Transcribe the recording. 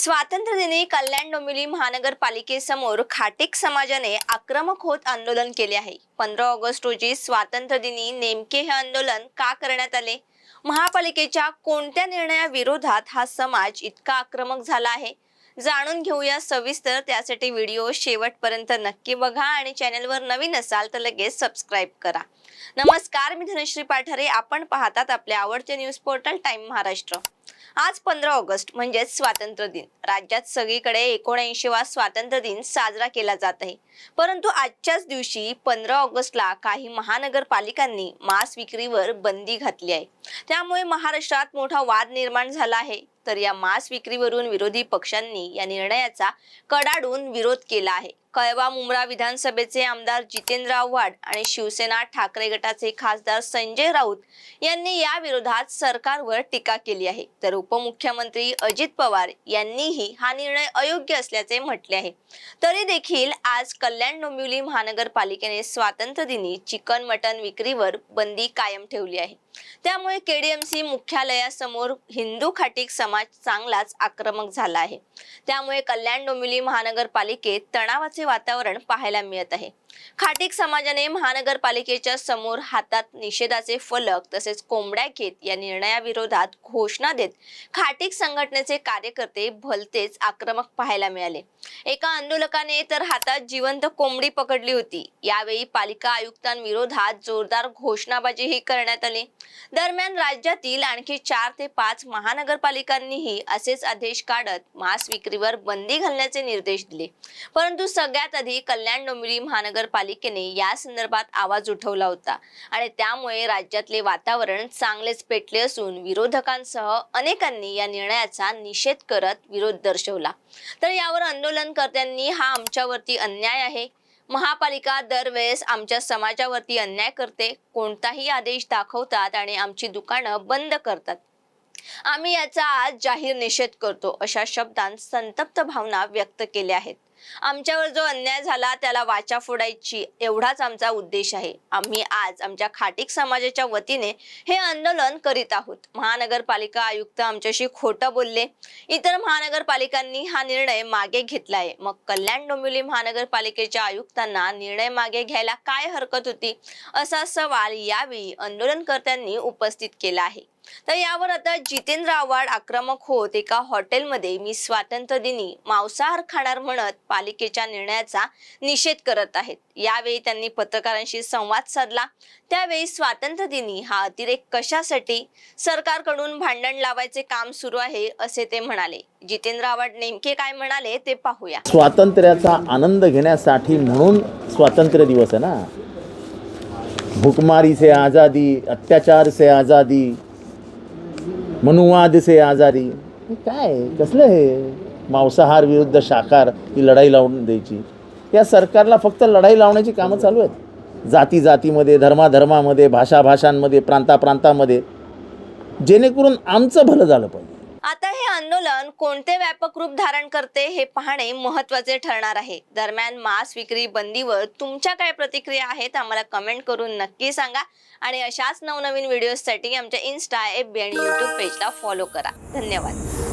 स्वातंत्र्यदिनी कल्याण डोंबिवली महानगरपालिकेसमोर खाटिक समाजाने आक्रमक होत आंदोलन केले आहे. पंधरा ऑगस्ट रोजी स्वातंत्र्यदिनी नेमके हे आंदोलन का करण्यात आले? महापालिकेच्या कोणत्या निर्णयाविरोधात हा समाज इतका आक्रमक झाला आहे? जाणून घेऊया सविस्तर त्यासाठी व्हिडिओ शेवटपर्यंत नक्की बघा आणि चॅनलवर नवीन असाल तर लगेच सबस्क्राईब करा. नमस्कार मी धनश्री पाठारे. आपण पाहतात आपले आवडते न्यूज पोर्टल टाइम महाराष्ट्र. आज पंधरा ऑगस्ट म्हणजेच स्वातंत्र्य दिन. राज्यात सगळीकडे एकोणऐंशीवा स्वातंत्र्य दिन साजरा केला जात आहे. परंतु आजच्याच दिवशी पंधरा ऑगस्टला काही महानगरपालिकांनी मांस विक्रीवर बंदी घातली आहे. त्यामुळे महाराष्ट्रात मोठा वाद निर्माण झाला आहे. तर या मांस विक्रीवरून विरोधी पक्षांनी या निर्णयाचा कडाडून विरोध केला आहे. कळवा मुंब्रा विधानसभेचे आमदार जितेंद्र आव्हाड आणि शिवसेना ठाकरे गटाचे खासदार संजय राऊत यांनी या विरोधात सरकारवर टीका केली आहे. तर उपमुख्यमंत्री अजित पवार यांनीही हा निर्णय अयोग्य असल्याचे म्हटले आहे. तरी देखील आज कल्याण डोंबिवली महानगरपालिकेने स्वातंत्र्य दिनी चिकन मटन विक्रीवर बंदी कायम ठेवली आहे. त्यामुळे केडीएमसी मुख्यालयासमोर हिंदू खाटीक समाज समाज चांगलाच आक्रमक झाला आहे. त्यामुळे कल्याण डोंबिवली महानगरपालिकेत तणावाचे वातावरण पाहायला मिळत आहे. खाटीक समाजाने महानगरपालिकेच्या समोर हातात निषेधाचे फलक तसेच कोंबड्या घेत या निर्णयाविरोधात घोषणा देत खाटीक संघटनेचे कार्यकर्ते भलतेच आक्रमक पाहायला मिळाले. एका आंदोलकाने तर हातात जिवंत कोंबडी पकडली होती. यावेळी पालिका आयुक्तांविरोधात जोरदार घोषणाबाजीही करण्यात आली. दरम्यान राज्यातील आणखी चार ते पाच महानगरपालिका महानगरपालिकांनीही असेच आदेश काढत मांस विक्रीवर बंदी घालण्याचे निर्देश दिले. परंतु सगळ्यात आधी कल्याण डोंबिवली महानगरपालिकेने या संदर्भात आवाज उठवला होता आणि त्यामुळे राज्यातले वातावरण चांगलेच पेटले असून विरोधकांसह अनेकांनी या निर्णयाचा निषेध करत विरोध दर्शवला. तर यावर आंदोलनकर्त्यांनी हा आमच्यावरती अन्याय आहे. महापालिका दरवेळेस आमच्या समाजावरती अन्याय करते. कोणताही आदेश दाखवतात आणि आमची दुकानं बंद करतात. आम्ही याचा आज जाहीर निषेध करतो अशा शब्दांत संतप्त भावना व्यक्त केल्या आहेत. आमच्यावर जो अन्याय झाला त्याला वाचा फोडायची एवढाच आमचा उद्देश आहे. आम्ही आज आमच्या खाटीक समाजाच्या वतीने हे आंदोलन करीत आहोत. महानगरपालिका आयुक्त आमच्याशी खोटं बोलले. इतर महानगरपालिकांनी हा निर्णय मागे घेतलाय. मग कल्याण डोंबिवली महानगरपालिकेच्या आयुक्तांना निर्णय मागे घ्यायला काय हरकत होती? असा सवाल यावेळी आंदोलनकर्त्यांनी उपस्थित केला आहे. तर यावर आता जितेंद्र आव्हाड आक्रमक होत एका हॉटेलमध्ये मी स्वातंत्र्य दिनी मांसाहार खाणार म्हणत पालिकेच्या निर्णयाचा निषेध करत आहेत. यावेळी त्यांनी पत्रकारांशी संवाद साधला. त्यावेळी स्वातंत्र्य दिनी हा अतिरेक कशासाठी सरकारकडून भांडण लावायचे काम सुरू आहे असे ते म्हणाले. जितेंद्र आव्हाड नेमके काय म्हणाले ते पाहूया. स्वातंत्र्याचा आनंद घेण्यासाठी म्हणून स्वातंत्र्य दिवस आहे ना? भुकमारी से आज़ादी अत्याचार से आज़ादी मनुवाद से आजादी. काय? कसलं हे? मांसाहार विरुद्ध शाकार ही लढाई लावून द्यायची. या सरकारला फक्त लढाई लावण्याची कामं चालू आहेत. जाती जातीमध्ये धर्माधर्मामध्ये भाषा भाषांमध्ये प्रांता प्रांतामध्ये जेणेकरून आमचं भलं झालं पाहिजे. आता हे आंदोलन कोणते व्यापक रूप धारण करते हे पाहणे महत्त्वाचे ठरणार आहे. दरम्यान मांस विक्री बंदीवर तुमच्या काय प्रतिक्रिया आहेत आम्हाला कमेंट करून नक्की सांगा. आणि अशाच नवनवीन व्हिडिओसाठी आमच्या इन्स्टा एफ बी आणि यूट्यूब पेजला फॉलो करा. धन्यवाद.